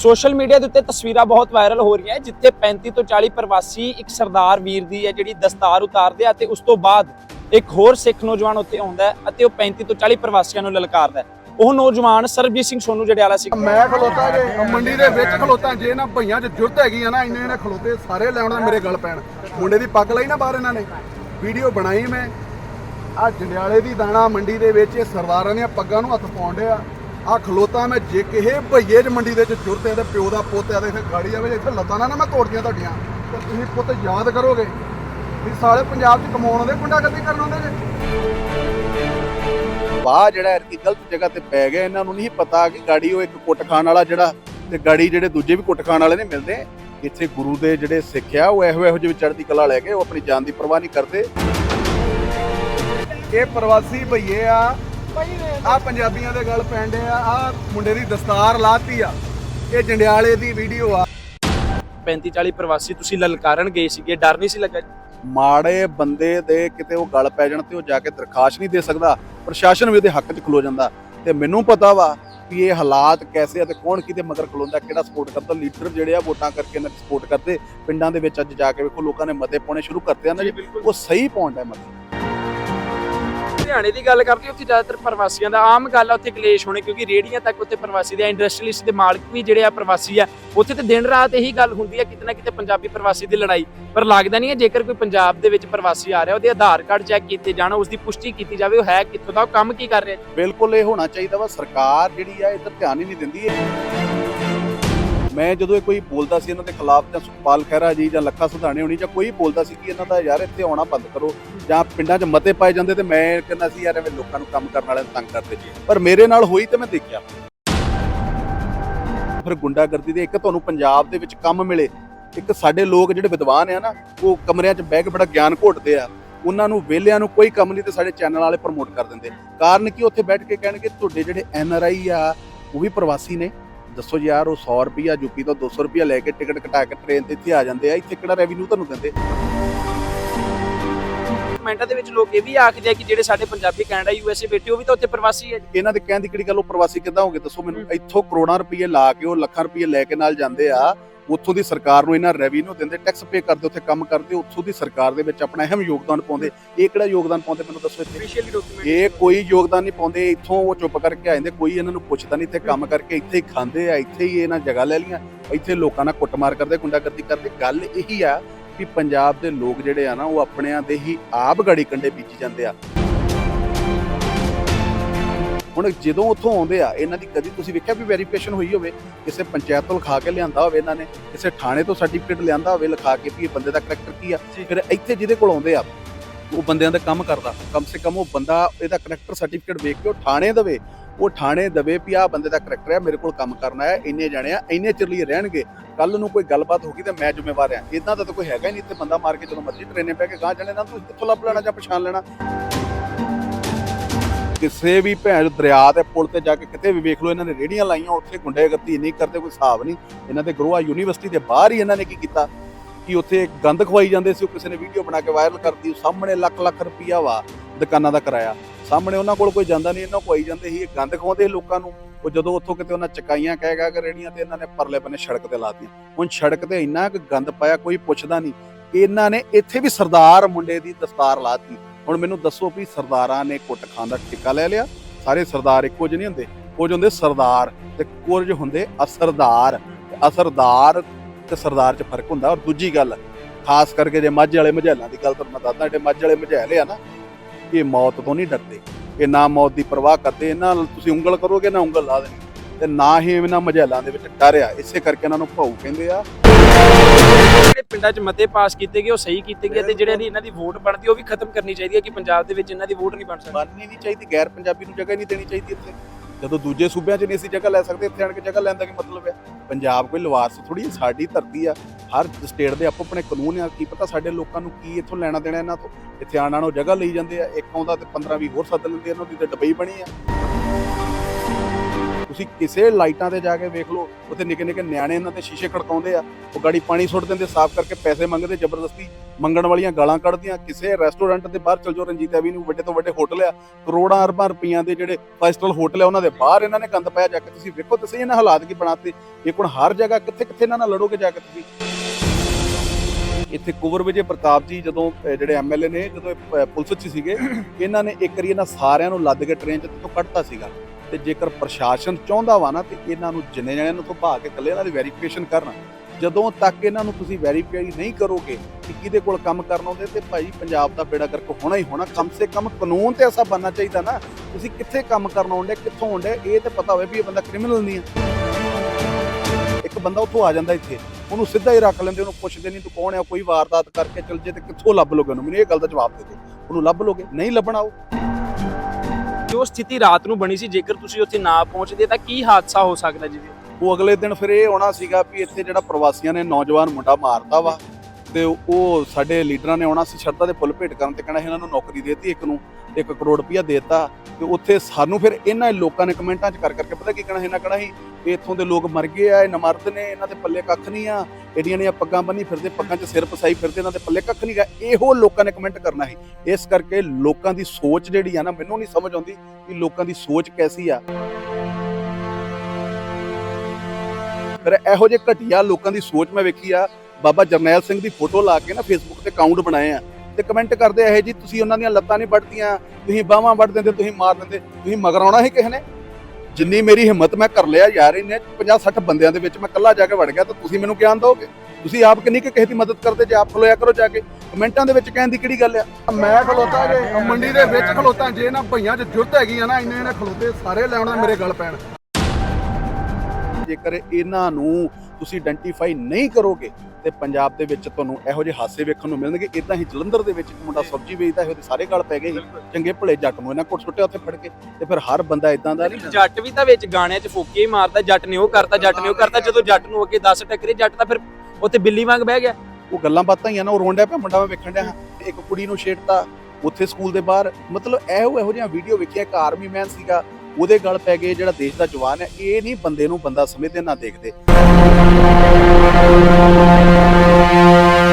Social media ਦੇ ਉੱਤੇ ਤਸਵੀਰਾਂ ਬਹੁਤ ਵਾਇਰਲ ਹੋ ਰਹੀਆਂ ਜਿੱਥੇ 35 ਤੋਂ 40 ਪ੍ਰਵਾਸੀ ਇੱਕ ਸਰਦਾਰ ਵੀਰ ਦੀ ਹੈ, ਜਿਹੜੀ ਦਸਤਾਰ ਉਤਾਰਦੇ ਆ ਤੇ ਉਸ ਤੋਂ ਬਾਅਦ ਇੱਕ ਹੋਰ ਸਿੱਖ ਨੌਜਵਾਨ ਉੱਤੇ ਆਉਂਦਾ ਅਤੇ ਉਹ 35 ਤੋਂ 40 ਪ੍ਰਵਾਸੀਆਂ ਨੂੰ ਲਲਕਾਰਦਾ ਉਹ ਨੌਜਵਾਨ ਸਰਬਜੀਤ ਸਿੰਘ ਸੋਨੂ ਜੜਿਆਲਾ ਸੀ ਮੈਂ ਖਲੋਤਾ ਜੇ, ਮੰਡੀ ਦੇ ਵਿੱਚ ਖਲੋਤਾ, ਜੇ ਨਾ ਭਈਆਂ 'ਚ ਜੁਰਤ ਹੈਗੀ ਆ ਨਾ, ਇੰਨੇ ਨੇ ਖਲੋਤੇ, ਸਾਰੇ ਲੈਣ ਦਾ ਮੇਰੇ ਗੱਲ ਪੈਣ। ਮੁੰਡੇ ਦੀ ਪੱਗ ਲਈ ਨਾ ਬਾਹਰ ਇਹਨਾਂ ਨੇ। ਵੀਡੀਓ ਬਣਾਈ ਮੈਂ। ਆ ਜੰਡਿਆਲੇ ਦੀ ਦਾਣਾ ਮੰਡੀ ਦੇ ਵਿੱਚ ਸਰਦਾਰਾਂ ਦੀਆਂ ਪੱਗਾਂ ਨੂੰ ਹੱਥ ਪਾਉਂਦੇ ਆ ਆ ਖਲੋਤਾ ਮੈਂ ਜੇ ਕਿਸੇ ਭਈਏ 'ਚ ਮੰਡੀ ਦੇ ਵਿੱਚ ਜੁਰਤ ਹੈ ਤੇ ਪਿਓ ਦਾ ਪੁੱਤ ਆ ਤੇ ਇੱਥੇ ਗਾੜੀ ਆਵੇ ਇੱਥੇ ਲੱਤਾਂ ਨਾ ਨਾ ਮੈਂ ਤੋੜਦੀਆਂ ਤੁਹਾਡੀਆਂ। ਤੇ ਤੁਸੀਂ ਪੁੱਤ ਯਾਦ ਕਰੋਗੇ ਵੀ ਸਾਲੇ ਪੰਜਾਬ 'ਚ ਕਮਾਉਣ ਆਉਂਦੇ ਗੁੰਡਾਗਰਦੀ ਕਰਨ ਆਉਂਦੇ ਜੇ ਵਾਹ ਜਿਹੜਾ ਐਰਕੀ ਗਲਤ ਜਗ੍ਹਾ ਤੇ ਪੈ ਗਿਆ ਇਹਨਾਂ ਨੂੰ ਨਹੀਂ ਪਤਾ ਕਿ ਗਾੜੀ ਉਹ ਇੱਕ ਕੁੱਟ ਖਾਣ ਵਾਲਾ ਜਿਹੜਾ ਤੇ ਗਾੜੀ ਜਿਹੜੇ ਦੂਜੇ ਵੀ ਕੁੱਟ ਖਾਣ ਵਾਲੇ ਨੇ ਮਿਲਦੇ। ਇੱਥੇ ਗੁਰੂ ਦੇ ਜਿਹੜੇ ਸਿੱਖਿਆ ਉਹ ਇਹੋ ਇਹੋ ਜਿਹੇ ਚੜ੍ਹਦੀ ਕਲਾ ਲੈ ਕੇ ਉਹ ਆਪਣੀ ਜਾਨ ਦੀ ਪਰਵਾਹ ਨਹੀਂ ਕਰਦੇ। ਇਹ ਪ੍ਰਵਾਸੀ ਭਈਏ ਆ ਆ ਪੰਜਾਬੀਆਂ ਦੇ ਗੱਲ ਪੈਂਦੇ ਆ ਆ ਮੁੰਡੇ ਦੀ ਦਸਤਾਰ ਲਾਤੀ ਆ। ਇਹ ਜੰਡਿਆਲੇ ਦੀ ਵੀਡੀਓ ਆ। 35 40 ਪ੍ਰਵਾਸੀ ਤੁਸੀਂ ਲਲਕਾਰਨ ਗਏ ਸੀਗੇ ਡਰ ਨਹੀਂ ਸੀ ਲੱਗਾ ਮਾੜੇ ਬੰਦੇ ਦੇ ਕਿਤੇ ਉਹ ਗੱਲ ਪੈ ਜਾਣ ਤੇ ਉਹ ਜਾ ਕੇ ਦਰਖਾਸਤ ਨਹੀਂ ਦੇ ਸਕਦਾ ਪ੍ਰਸ਼ਾਸਨ ਵੀ ਉਹਦੇ ਹੱਕ 'ਚ ਖਲੋ ਜਾਂਦਾ। ਤੇ ਮੈਨੂੰ ਪਤਾ ਵਾ ਕਿ ਇਹ ਹਾਲਾਤ ਕੈਸੇ ਆ ਤੇ ਕੌਣ ਕਿਤੇ ਮਗਰ ਖਲੋਂਦਾ ਕਿਹੜਾ ਸਪੋਰਟ ਕਰਦਾ ਲੀਡਰ ਜਿਹੜੇ ਆ ਵੋਟਾਂ ਕਰਕੇ ਇਹਨਾਂ ਦੀ ਸਪੋਰਟ ਕਰਦੇ ਪਿੰਡਾਂ ਦੇ ਵਿੱਚ ਅੱਜ ਜਾ ਕੇ ਵੇਖੋ ਲੋਕਾਂ ਨੇ ਮਤੇ ਪਾਉਣੇ ਸ਼ੁਰੂ ਕਰਤੇ ਆ ਨਾ ਜੀ। ਉਹ ਸਹੀ ਪਾਉਂਦਾ ਮਤੇ। ਲੁਧਿਆਣੇ ਦੀ ਗੱਲ ਕਰਦੇ, ਉੱਥੇ ਜ਼ਿਆਦਾਤਰ ਪ੍ਰਵਾਸੀਆਂ ਦਾ ਆਮ ਗੱਲ ਆ, ਉੱਥੇ ਕਲੇਸ਼ ਹੋਣੇ, ਕਿਉਂਕਿ ਰੇੜੀਆਂ ਤੱਕ ਉੱਥੇ ਪ੍ਰਵਾਸੀ ਦੇ ਇੰਡਸਟਰੀਲਿਸਟ ਦੇ ਮਾਲਕ ਵੀ ਜਿਹੜੇ ਆ ਪ੍ਰਵਾਸੀ ਆ, ਉੱਥੇ ਤੇ ਦਿਨ ਰਾਤ ਇਹੀ ਗੱਲ ਹੁੰਦੀ ਆ, ਕਿਤੇ ਨਾ ਕਿਤੇ ਪੰਜਾਬੀ ਪ੍ਰਵਾਸੀ ਦੀ ਲੜਾਈ, ਪਰ ਲੱਗਦਾ ਨਹੀਂ ਹੈ ਜੇਕਰ ਕੋਈ ਪੰਜਾਬ ਦੇ ਵਿੱਚ ਪ੍ਰਵਾਸੀ ਆ ਰਿਹਾ, ਉਹਦੇ ਆਧਾਰ ਕਾਰਡ ਚੈੱਕ ਕੀਤੇ ਜਾਣ ਉਸ ਦੀ ਪੁਸ਼ਟੀ ਕੀਤੀ ਜਾਵੇ, ਉਹ ਹੈ ਕਿੱਥੋਂ ਦਾ, ਉਹ ਕੰਮ ਕੀ ਕਰ ਰਿਹਾ? ਬਿਲਕੁਲ ਇਹ ਹੋਣਾ ਚਾਹੀਦਾ ਵਾ, ਸਰਕਾਰ ਜਿਹੜੀ ਆ, ਇੱਧਰ ਧਿਆਨ ਹੀ ਨਹੀਂ ਦਿੰਦੀ ਮੈਂ ਜਦੋਂ ਇਹ ਕੋਈ ਬੋਲਦਾ ਸੀ ਇਹਨਾਂ ਦੇ ਖਿਲਾਫ ਜਾਂ ਸੁਖਪਾਲ ਖਹਿਰਾ ਜੀ ਜਾਂ ਲੱਖਾ ਸੁਧਾਣੇ ਹੋਣੀ ਜਾਂ ਕੋਈ ਬੋਲਦਾ ਸੀ ਕਿ ਇਹਨਾਂ ਦਾ ਯਾਰ ਇੱਥੇ ਆਉਣਾ ਬੰਦ ਕਰੋ ਜਾਂ ਪਿੰਡਾਂ 'ਚ ਮਤੇ ਪਾਏ ਜਾਂਦੇ ਤੇ ਮੈਂ ਕਹਿੰਦਾ ਸੀ, ਯਾਰ ਐਵੇਂ ਲੋਕਾਂ ਨੂੰ ਕੰਮ ਕਰਨ ਵਾਲਿਆਂ ਨੂੰ ਤੰਗ ਕਰਦੇ ਪਰ ਮੇਰੇ ਨਾਲ ਹੋਈ ਤੇ ਮੈਂ ਦੇਖਿਆ। ਫਿਰ ਗੁੰਡਾਗਰਦੀ ਦੇ ਇੱਕ ਤੁਹਾਨੂੰ ਪੰਜਾਬ ਦੇ ਵਿੱਚ ਕੰਮ ਮਿਲੇ। ਇੱਕ ਸਾਡੇ ਲੋਕ ਜਿਹੜੇ ਵਿਦਵਾਨ ਆ ਨਾ, ਉਹ ਕਮਰਿਆਂ 'ਚ ਬਹਿ ਕੇ ਬੜਾ ਗਿਆਨ ਘੋਟਦੇ ਆ। ਉਹਨਾਂ ਨੂੰ, ਵਿਹਲਿਆਂ ਨੂੰ ਕੋਈ ਕੰਮ ਨਹੀਂ ਤੇ ਸਾਡੇ ਚੈਨਲ ਵਾਲੇ ਪ੍ਰਮੋਟ ਕਰ ਦਿੰਦੇ। ਕਾਰਨ ਕੀ ਉੱਥੇ ਬੈਠ ਕੇ ਕਹਿਣਗੇ, ਤੁਹਾਡੇ ਜਿਹੜੇ ਐਨ ਆਰ ਆਈ ਆ, ਉਹ ਵੀ ਪ੍ਰਵਾਸੀ ਨੇ। ਦੱਸੋ ਯਾਰ ਉਹ 100 ਰੁਪਿਆ ਯੂਪੀ ਤੋਂ 200 ਰੁਪਿਆ ਲੈ ਕੇ ਟਿਕਟ ਕਟਾ ਕੇ ਟ੍ਰੇਨ ਤੇ ਇੱਥੇ ਆ ਜਾਂਦੇ ਆ। ਇੱਥੇ ਕਿਹੜਾ ਰੈਵਨਿਊ ਤੁਹਾਨੂੰ ਦਿੰਦੇ? ਕਮੈਂਟਾਂ ਦੇ ਵਿੱਚ ਲੋਕ ਇਹ ਵੀ ਆਖਦੇ ਆ ਕਿ ਜਿਹੜੇ ਸਾਡੇ ਪੰਜਾਬੀ ਕੈਨੇਡਾ ਯੂਐਸਏ ਬੈਠੇ ਉਹ ਵੀ ਤਾਂ ਉੱਥੇ ਪ੍ਰਵਾਸੀ ਹੈ ਜੀ। ਇਹਨਾਂ ਦੇ ਕਹਿਣ ਦੀ ਕਿਹੜੀ ਗੱਲ ਉਹ ਪ੍ਰਵਾਸੀ ਕਿੱਦਾਂ ਹੋਗੇ? ਦੱਸੋ ਮੈਨੂੰ। ਇੱਥੋਂ ਕਰੋੜਾਂ ਰੁਪਏ ਲਾ ਕੇ ਉਹ ਲੱਖਾਂ ਰੁਪਏ ਲੈ ਕੇ ਨਾਲ ਜਾਂਦੇ ਆ। ਉੱਥੋਂ ਦੀ ਸਰਕਾਰ ਨੂੰ ਇਹਨਾਂ ਰੈਵਨਿਊ ਦਿੰਦੇ ਟੈਕਸ ਪੇ ਕਰਦੇ ਉੱਥੇ ਕੰਮ ਕਰਦੇ ਉੱਥੋਂ ਦੀ ਸਰਕਾਰ ਦੇ ਵਿੱਚ ਆਪਣਾ ਅਹਿਮ ਯੋਗਦਾਨ ਪਾਉਂਦੇ। ਇਹ ਕਿਹੜਾ ਯੋਗਦਾਨ ਪਾਉਂਦੇ ਮੈਨੂੰ ਦੱਸੋ ਇੱਥੇ? ਇਹ ਕੋਈ ਯੋਗਦਾਨ ਨਹੀਂ ਪਾਉਂਦੇ ਇੱਥੋਂ ਉਹ ਚੁੱਪ ਕਰਕੇ ਆ ਜਾਂਦੇ ਕੋਈ ਇਹਨਾਂ ਨੂੰ ਪੁੱਛਦਾ ਨਹੀਂ ਇੱਥੇ ਕੰਮ ਕਰਕੇ ਇੱਥੇ ਹੀ ਖਾਂਦੇ ਆ ਇੱਥੇ ਹੀ ਇਹਨਾਂ ਜਗ੍ਹਾ ਲੈ ਲੀਆਂ ਇੱਥੇ ਲੋਕਾਂ ਨਾਲ ਕੁੱਟਮਾਰ ਕਰਦੇ ਗੁੰਡਾਗਰਦੀ ਕਰਦੇ। ਗੱਲ ਇਹੀ ਆ ਕਿ ਪੰਜਾਬ ਦੇ ਲੋਕ ਜਿਹੜੇ ਆ ਨਾ ਉਹ ਆਪਣਿਆਂ ਦੇ ਹੀ ਆਪ ਗੜੀ ਕੰਡੇ ਬੀਜੀ ਜਾਂਦੇ ਆ। ਹੁਣ ਜਦੋਂ ਉੱਥੋਂ ਆਉਂਦੇ ਆ ਇਹਨਾਂ ਦੀ ਕਦੀ ਤੁਸੀਂ ਵੇਖਿਆ ਵੀ ਵੈਰੀਫਿਕੇਸ਼ਨ ਹੋਈ ਹੋਵੇ? ਕਿਸੇ ਪੰਚਾਇਤ ਤੋਂ ਲਿਖਾ ਕੇ ਲਿਆਂਦਾ ਹੋਵੇ ਇਹਨਾਂ ਨੇ ਕਿਸੇ ਥਾਣੇ ਤੋਂ ਸਰਟੀਫਿਕੇਟ ਲਿਆਂਦਾ ਹੋਵੇ ਲਿਖਾ ਕੇ ਵੀ ਇਹ ਬੰਦੇ ਦਾ ਕਰੈਕਟਰ ਕੀ ਆ? ਫਿਰ ਇੱਥੇ ਜਿਹਦੇ ਕੋਲ ਆਉਂਦੇ ਆ ਉਹ ਬੰਦਿਆਂ ਦਾ ਕੰਮ ਕਰਦਾ। ਕਮ ਸੇ ਕਮ ਉਹ ਬੰਦਾ ਇਹਦਾ ਕਰੈਕਟਰ ਸਰਟੀਫਿਕੇਟ ਵੇਖ ਕੇ ਉਹ ਥਾਣੇ ਦੇਵੇ। ਉਹ ਥਾਣੇ ਦੇਵੇ ਵੀ ਆਹ ਬੰਦੇ ਦਾ ਕਰੈਕਟਰ ਹੈ ਮੇਰੇ ਕੋਲ ਕੰਮ ਕਰਨਾ ਹੈ ਇੰਨੇ ਜਾਣੇ ਆ, ਇੰਨੇ ਚਿਰ ਲਈ ਰਹਿਣਗੇ ਕੱਲ ਨੂੰ ਕੋਈ ਗੱਲਬਾਤ ਹੋ ਗਈ ਤਾਂ ਮੈਂ ਜ਼ਿੰਮੇਵਾਰ ਆ ਇਦਾਂ ਦਾ ਤਾਂ ਕੋਈ ਹੈਗਾ ਹੀ ਨਹੀਂ ਇੱਥੇ ਬੰਦਾ ਮਾਰ ਕੇ ਜਦੋਂ ਮਰਜ਼ੀ ਟ੍ਰੇਨੇ ਪੈ ਕੇ ਗਾਂ ਜਾਣੇ, ਨਾ ਤੁਸੀਂ ਕਿੱਥੋਂ ਲੱਭ ਲੈਣਾ ਜਾਂ ਪਛਾਣ ਲੈਣਾ। ਕਿਸੇ ਵੀ ਭੈਣ ਦਰਿਆ ਦੇ ਪੁਲ ਤੇ ਜਾ ਕੇ ਕਿਤੇ ਵੀ ਵੇਖ ਲਓ, ਇਹਨਾਂ ਨੇ ਰੇੜੀਆਂ ਲਾਈਆਂ, ਉੱਥੇ ਗੁੰਡਾਗਰਦੀ ਨਹੀਂ ਕਰਦੇ, ਕੋਈ ਹਿਸਾਬ ਨਹੀਂ। ਇਹਨਾਂ ਦੇ ਗਰੋਆ ਯੂਨੀਵਰਸਿਟੀ ਦੇ ਬਾਹਰ ਹੀ ਇਹਨਾਂ ਨੇ ਕੀ ਕੀਤਾ? ਕਿ ਉੱਥੇ ਗੰਦ ਖਵਾਈ ਜਾਂਦੇ ਸੀ, ਉਹ ਕਿਸੇ ਨੇ ਵੀਡੀਓ ਬਣਾ ਕੇ ਵਾਇਰਲ ਕਰਦੀ ਸਾਹਮਣੇ ਲੱਖ ਲੱਖ ਰੁਪਈਆ ਵਾ। ਦੁਕਾਨਾਂ ਦਾ ਕਿਰਾਇਆ। ਸਾਹਮਣੇ ਉਹਨਾਂ ਕੋਲ ਕੋਈ ਜਾਂਦਾ ਨਹੀਂ, ਇਹਨਾਂ ਕੋਲ ਆਈ ਜਾਂਦੇ ਸੀ, ਇਹ ਗੰਦ ਖਵਾਉਂਦੇ ਸੀ ਲੋਕਾਂ ਨੂੰ। ਉਹ ਜਦੋਂ ਉੱਥੋਂ ਕਿਤੇ ਉਹਨਾਂ ਚਕਾਈਆਂ, ਕਹਿ ਗਾ ਕਿ ਰੇੜੀਆਂ ਤੇ ਇਹਨਾਂ ਨੇ ਪਰਲੇ ਬੰਨੇ ਸੜਕ ਤੇ ਲਾਤੀਆਂ। ਹੁਣ ਸੜਕ ਤੇ ਇੰਨਾ ਕਿ ਗੰਦ ਪਾਇਆ, ਕੋਈ ਪੁੱਛਦਾ ਨਹੀਂ। ਇਹਨਾਂ ਨੇ ਇੱਥੇ ਵੀ ਸਰਦਾਰ ਮੁੰਡੇ ਦੀ ਦਸਤਾਰ ਲਾਤੀ। ਹੁਣ ਮੈਨੂੰ ਦੱਸੋ ਵੀ ਸਰਦਾਰਾਂ ਨੇ ਕੁੱਟ ਖਾਣ ਦਾ ਠੇਕਾ ਲੈ ਲਿਆ? ਸਾਰੇ ਸਰਦਾਰ ਇੱਕੋ ਜਿਹੇ ਨਹੀਂ ਹੁੰਦੇ। ਕੁਝ ਹੁੰਦੇ ਸਰਦਾਰ ਤੇ ਕੁਝ ਹੁੰਦੇ ਅਸਰਦਾਰ। ਅਸਰਦਾਰ ਤੇ ਸਰਦਾਰ 'ਚ ਫ਼ਰਕ ਹੁੰਦਾ। ਔਰ ਦੂਜੀ ਗੱਲ, ਖਾਸ ਕਰਕੇ ਜੇ ਮੱਝ ਵਾਲੇ ਮਝੈਲਾਂ ਦੀ ਗੱਲ ਤੁਹਾਨੂੰ ਮੈਂ ਦੱਸਦਾ, ਜਿਹੜੇ ਮਾਝੇ ਵਾਲੇ ਮਝੈਲੇ ਆ ਨਾ ਇਹ ਮੌਤ ਤੋਂ ਨਹੀਂ ਡਰਦੇ। ਇਹ ਨਾ ਮੌਤ ਦੀ ਪਰਵਾਹ ਕਰਦੇ ਇਹਨਾਂ ਨਾਲ ਤੁਸੀਂ ਉਂਗਲ ਕਰੋਗੇ ਨਾ ਉਂਗਲ ਲਾ ਦੇਣੀ। ਤੇ ਨਾ ਹੀ ਇਹਨਾਂ ਮਝੈਲਾਂ ਦੇ ਵਿੱਚ ਡਰ ਆ। ਇਸੇ ਕਰਕੇ ਇਹਨਾਂ ਨੂੰ ਭਾਊ ਕਹਿੰਦੇ ਆ। ਜਿਹੜੇ ਪਿੰਡਾਂ 'ਚ ਮਤੇ ਪਾਸ ਕੀਤੇ ਗਏ ਉਹ ਸਹੀ ਕੀਤੇ ਗਏ ਤੇ ਜਿਹੜੇ ਇਹਨਾਂ ਦੀ ਵੋਟ ਬਣਦੀ ਉਹ ਵੀ ਖਤਮ ਕਰਨੀ ਚਾਹੀਦੀ ਹੈ ਕਿ ਪੰਜਾਬ ਦੇ ਵਿੱਚ ਇਹਨਾਂ ਦੀ ਵੋਟ ਨਹੀਂ ਬਣ ਸਕਦੀ? ਬਣਨੀ ਨਹੀਂ ਚਾਹੀਦੀ ਗੈਰ ਪੰਜਾਬੀ ਨੂੰ ਜਗ੍ਹਾ ਨਹੀਂ ਦੇਣੀ ਚਾਹੀਦੀ ਇੱਥੇ। ਜਦੋਂ ਦੂਜੇ ਸੂਬਿਆਂ 'ਚ ਨਹੀਂ ਅਸੀਂ ਜਗ੍ਹਾ ਲੈ ਸਕਦੇ, ਇੱਥੇ ਆਣ ਕੇ ਜਗ੍ਹਾ ਲੈਣ ਦਾ ਕੀ ਮਤਲਬ ਹੈ? ਪੰਜਾਬ ਕੋਈ ਲਵਾਰਸ ਥੋੜੀ ਸਾਡੀ ਧਰਤੀ ਆ, ਹਰ ਸਟੇਟ ਦੇ ਆਪੋ ਆਪਣੇ ਕਾਨੂੰਨ ਆ, ਕੀ ਪਤਾ ਸਾਡੇ ਲੋਕਾਂ ਨੂੰ ਕੀ ਇੱਥੋਂ ਲੈਣਾ ਦੇਣਾ ਇਹਨਾਂ ਤੋਂ? ਇੱਥੇ ਆਣ ਆਣ ਉਹ ਜਗ੍ਹਾ ਲਈ ਜਾਂਦੇ ਆ, ਇੱਕ ਆਉਂਦਾ ਤੇ 15 20 ਹੋਰ ਸੱਦ ਲੈਂਦੇ ਇਹਨਾਂ ਦੀ ਤੇ ਡਬਈ ਬਣੀ ਆ। ਤੁਸੀਂ ਕਿਸੇ ਲਾਈਟਾਂ ਤੇ ਜਾ ਕੇ ਵੇਖ ਲਓ ਉੱਥੇ ਨਿੱਕੇ ਨਿੱਕੇ ਨਿਆਣੇ ਇਹਨਾਂ ਤੇ ਸ਼ੀਸ਼ੇ ਖੜਕਾਉਂਦੇ ਆ ਉਹ ਗਾੜੀ ਪਾਣੀ ਸੁੱਟ ਦਿੰਦੇ ਸਾਫ਼ ਕਰਕੇ ਪੈਸੇ ਮੰਗਦੇ ਜ਼ਬਰਦਸਤੀ ਮੰਗਣ ਵਾਲੀਆਂ ਗਾਲਾਂ ਕੱਢਦੀਆਂ। ਕਿਸੇ ਰੈਸਟੋਰੈਂਟ ਦੇ ਬਾਹਰ ਚਲ ਜਾਓ ਰਣਜੀਤ ਐਵੀਨਿਊ ਵੱਡੇ ਤੋਂ ਵੱਡੇ ਹੋਟਲ ਆ ਕਰੋੜਾਂ ਅਰਬਾਂ ਰੁਪਈਆਂ ਦੇ ਜਿਹੜੇ ਫਾਈਵ ਸਟਾਰ ਹੋਟਲ ਆ ਉਹਨਾਂ ਦੇ ਬਾਹਰ ਇਹਨਾਂ ਨੇ ਗੰਦ ਪਾਇਆ ਜਾ ਕੇ। ਤੁਸੀਂ ਵੇਖੋ ਤੁਸੀਂ ਇਹਨਾਂ ਹਾਲਾਤ ਕੀ ਬਣਾਤੇ। ਇਹ ਹੁਣ ਹਰ ਜਗ੍ਹਾ ਕਿੱਥੇ ਕਿੱਥੇ ਇਹਨਾਂ ਨਾਲ ਲੜੋਗੇ ਜਾ ਕੇ ਤੁਸੀਂ? ਇੱਥੇ ਕੁਵਰ ਵਿਜੇ ਪ੍ਰਤਾਪ ਜੀ ਜਦੋਂ ਅਹ, ਜਿਹੜੇ ਐਮਐਲਏ ਨੇ ਜਦੋਂ ਇਹ, ਪੁਲਿਸ 'ਚ ਸੀਗੇ ਇਹਨਾਂ ਨੇ ਇੱਕ ਵਾਰੀ ਇਹਨਾਂ ਸਾਰਿਆਂ ਨੂੰ ਲੱਦ ਕੇ ਟ੍ਰੇਨ 'ਚ ਤੋਂ ਕੱਢਤਾ ਸੀਗਾ। ਤੇ ਜੇਕਰ ਪ੍ਰਸ਼ਾਸਨ ਚਾਹੁੰਦਾ ਵਾ ਨਾ ਤੇ ਇਹਨਾਂ ਨੂੰ ਜਿੰਨੇ ਜਣਿਆਂ ਨੂੰ ਤੋਂ ਭਾ ਕੇ ਇਕੱਲੇ ਇਹਨਾਂ ਦੀ ਵੈਰੀਫਿਕੇਸ਼ਨ ਕਰਨ, ਜਦੋਂ ਤੱਕ ਇਹਨਾਂ ਨੂੰ ਤੁਸੀਂ ਵੈਰੀਫਾਈ ਨਹੀਂ ਕਰੋਗੇ ਕਿ ਕਿਹਦੇ ਕੋਲ ਕੰਮ ਕਰਨ ਆਉਂਦੇ, ਤੇ ਭਾਈ ਪੰਜਾਬ ਦਾ ਬੇੜਾ ਕਰਕੇ ਹੋਣਾ ਹੀ ਹੋਣਾ, ਕਮ ਸੇ ਕਮ ਕਾਨੂੰਨ ਤੇ ਐਸਾ ਬਣਨਾ ਚਾਹੀਦਾ ਨਾ, ਤੁਸੀਂ ਕਿੱਥੇ ਕੰਮ ਕਰਨ ਆਉਂਦੇ, ਕਿੱਥੋਂ ਆਉਂਦੇ, ਇਹ ਤੇ ਪਤਾ ਹੋਵੇ ਵੀ ਇਹ ਬੰਦਾ ਕ੍ਰਿਮੀਨਲ ਨਹੀਂ ਹੈ। ਇੱਕ ਬੰਦਾ ਉੱਥੋਂ ਆ ਜਾਂਦਾ ਇੱਥੇ, ਉਹਨੂੰ ਸਿੱਧਾ ਹੀ ਰੱਖ ਲੈਂਦੇ, ਉਹਨੂੰ ਪੁੱਛਦੇ ਨਹੀਂ ਤੂੰ ਕੌਣ ਹੈ ਕੋਈ ਵਾਰਦਾਤ ਕਰਕੇ ਚਲ ਜੇ ਤੇ ਕਿੱਥੋਂ ਲੱਭ ਲੋਗੇ ਉਹਨੂੰ, ਮੈਨੂੰ ਇਹ ਗੱਲ ਦਾ ਜਵਾਬ ਦੇ ਦਿਓ, ਉਹਨੂੰ ਲੱਭ ਲੋਗੇ, ਨਹੀਂ ਲੱਭਣਾ ਉਹ। ਜੋ ਸਥਿਤੀ ਰਾਤ ਨੂੰ ਬਣੀ ਸੀ, ਜੇਕਰ ਤੁਸੀਂ ਉੱਥੇ ਨਾ ਪਹੁੰਚਦੇ ਤਾਂ ਕੀ ਹਾਦਸਾ ਹੋ ਸਕਦਾ ਜੀ? ਉਹ ਅਗਲੇ ਦਿਨ ਫਿਰ ਇਹ ਆਉਣਾ ਸੀਗਾ ਵੀ ਇੱਥੇ ਜਿਹੜਾ ਪ੍ਰਵਾਸੀਆਂ ਨੇ ਨੌਜਵਾਨ ਮੁੰਡਾ ਮਾਰਤਾ ਵਾ ਤੇ ਉਹ ਸਾਡੇ ਲੀਡਰਾਂ ਨੇ ਆਉਣਾ ਸੀ ਸ਼ਰਤਾਂ ਦੇ ਫੁੱਲ ਭੇਟ ਕਰਨ ਤੇ ਕਹਿਣਾ ਸੀ ਇਹਨਾਂ ਨੂੰ ਨੌਕਰੀ ਦੇਤੀ ਇੱਕ ਨੂੰ 1 ਕਰੋੜ ਰੁਪਇਆ ਦੇਤਾ। ਤੇ ਉੱਥੇ ਸਾਨੂੰ ਫਿਰ ਇਹਨਾਂ ਲੋਕਾਂ ਨੇ ਕਮੈਂਟਾਂ 'ਚ ਕਰ ਕਰਕੇ ਪਤਾ ਕੀ ਕਹਿਣਾ ਇਹਨਾਂ ਕਹਿਣਾ ਸੀ ਇੱਥੋਂ ਦੇ ਲੋਕ ਮਰ ਗਏ ਆ, ਇਹ ਨਮਰਦ ਨੇ, ਇਹਨਾਂ ਦੇ ਪੱਲੇ ਕੱਖ ਨਹੀਂ ਆ ਏਡੀਆਂ ਨੇ ਪੱਗਾਂ ਬੰਨੀ ਫਿਰਦੇ, ਪੱਗਾਂ 'ਚ ਸਿਰ ਪਸਾਈ ਫਿਰਦੇ, ਇਹਨਾਂ ਦੇ ਪੱਲੇ ਕੱਖ ਨਹੀਂ ਗਾ। ਇਹੋ ਲੋਕਾਂ ਨੇ ਕਮੈਂਟ ਕਰਨਾ ਸੀ। ਇਸ ਕਰਕੇ ਲੋਕਾਂ ਦੀ ਸੋਚ ਜਿਹੜੀ ਆ ਨਾ, ਮੈਨੂੰ ਨਹੀਂ ਸਮਝ ਆਉਂਦੀ ਕਿ ਲੋਕਾਂ ਦੀ ਸੋਚ ਕੈਸੀ ਆ। ਫਿਰ ਇਹੋ ਜਿਹੇ ਘਟੀਆ ਲੋਕਾਂ ਦੀ ਸੋਚ ਮੈਂ ਵੇਖੀ ਆ ਬਾਬਾ ਜਰਨੈਲ ਸਿੰਘ ਦੀ ਫੋਟੋ ਲਾ ਕੇ ਨਾ ਫੇਸਬੁੱਕ ਤੇ ਅਕਾਊਂਟ ਬਣਾਏ ਆ ਤੇ ਕਮੈਂਟ ਕਰਦੇ ਇਹ ਜੀ ਤੁਸੀਂ ਉਹਨਾਂ ਦੀਆਂ ਲੱਤਾਂ ਨਹੀਂ ਵੱਢਦੀਆਂ ਤੁਸੀਂ ਬਾਹਾਂ ਵੱਢ ਦਿੰਦੇ ਤੁਸੀਂ ਮਾਰ ਦਿੰਦੇ ਤੁਸੀਂ ਮਗਰ ਆਉਣਾ ਸੀ ਕਿਸੇ ਨੇ? ਜਿੰਨੀ ਮੇਰੀ ਹਿੰਮਤ ਮੈਂ ਕਰ ਲਿਆ ਯਾਰ ਇਹਨੇ 50 60 ਬੰਦਿਆਂ ਦੇ ਵਿੱਚ ਮੈਂ ਇਕੱਲਾ ਜਾ ਕੇ ਵੜ ਗਿਆ ਤਾਂ ਤੁਸੀਂ ਮੈਨੂੰ ਗਿਆਨ ਦਿਓਗੇ ਤੁਸੀਂ ਆਪ ਕਿੰਨੀ ਕੁ ਕਿਸੇ ਦੀ ਮਦਦ ਕਰਦੇ ਜੇ ਆਪ ਖਲੋਇਆ ਕਰੋ ਜਾ ਕੇ। ਕਮੈਂਟਾਂ ਦੇ ਵਿੱਚ ਕਹਿਣ ਦੀ ਕਿਹੜੀ ਗੱਲ ਆ? ਮੈਂ ਖਲੋਤਾ ਜੇ ਮੰਡੀ ਦੇ ਵਿੱਚ ਖਲੋਤਾ ਜੇ ਨਾ ਭਈਆਂ 'ਚ ਜੁਰਤ ਹੈਗੀ ਆ ਨਾ ਇੰਨੇ ਇੰਨੇ ਖਲੋਤੇ ਸਾਰੇ ਲੈਉਣਾ ਮੇਰੇ ਗੱਲ ਪੈਣ। ਜੇਕਰ ਇਹਨਾਂ ਨੂੰ ਤੁਸੀਂ ਆਇਡੈਂਟੀਫਾਈ ਨਹੀਂ ਕਰੋਗੇ ਤੇ ਪੰਜਾਬ ਦੇ ਵਿੱਚ ਤੁਹਾਨੂੰ ਇਹੋ ਜਿਹੇ ਹਾਸੇ ਵੇਖਣ ਨੂੰ ਮਿਲਣਗੇ। ਇਦਾਂ ਹੀ ਜਲੰਧਰ ਦੇ ਵਿੱਚ ਇੱਕ ਮੁੰਡਾ ਸਬਜ਼ੀ ਵੇਚਦਾ ਸੀ ਉਹਦੇ ਸਾਰੇ ਗਲ ਪੈ ਗਏ ਸੀ। ਚੰਗੇ ਭਲੇ ਜੱਟ ਨੂੰ ਇਹਨਾਂ ਕੋਲ ਸੁੱਟਿਆ ਉੱਥੇ ਫੜ ਕੇ ਤੇ ਫਿਰ ਹਰ ਬੰਦਾ ਇਦਾਂ ਦਾ ਨਹੀਂ ਜੱਟ ਵੀ ਤਾਂ ਵਿੱਚ ਗਾਣਿਆਂ 'ਚ ਫੋਕੇ ਹੀ ਮਾਰਦਾ ਜੱਟ ਨੇ ਉਹ ਕਰਤਾ ਜੱਟ ਨੇ ਉਹ ਕਰਤਾ। ਜਦੋਂ ਜੱਟ ਨੂੰ ਅੱਗੇ 10 ਟੱਕਰੇ ਜੱਟ ਤਾਂ ਫਿਰ ਉੱਥੇ ਬਿੱਲੀ ਵਾਂਗ ਬਹਿ ਗਿਆ। ਉਹ ਗੱਲਾਂ ਬਾਤਾਂ ਹੀ ਆ ਨਾ ਉਹ ਰੋਂਡਿਆ ਪਿਆ ਮੁੰਡਾ ਮੈਂ ਵੇਖਣ ਡਿਆ ਹਾਂ। ਇੱਕ ਕੁੜੀ ਨੂੰ ਛੇੜਤਾ ਉੱਥੇ ਸਕੂਲ ਦੇ ਬਾਹਰ। ਮਤਲਬ ਇਹੋ ਇਹੋ ਜਿਹੀਆਂ ਵੀਡੀਓ ਵੇਖਿਆ। ਇੱਕ ਆਰਮੀ ਮੈਨ ਸੀਗਾ ਉਹਦੇ ਗੱਲ ਪੈ ਗਏ, ਜਿਹੜਾ ਦੇਸ਼ ਦਾ ਜਵਾਨ ਹੈ, ਇਹ ਨਹੀਂ ਬੰਦੇ ਨੂੰ ਬੰਦਾ ਸਮਝਦੇ, ਨਾ ਦੇਖਦੇ।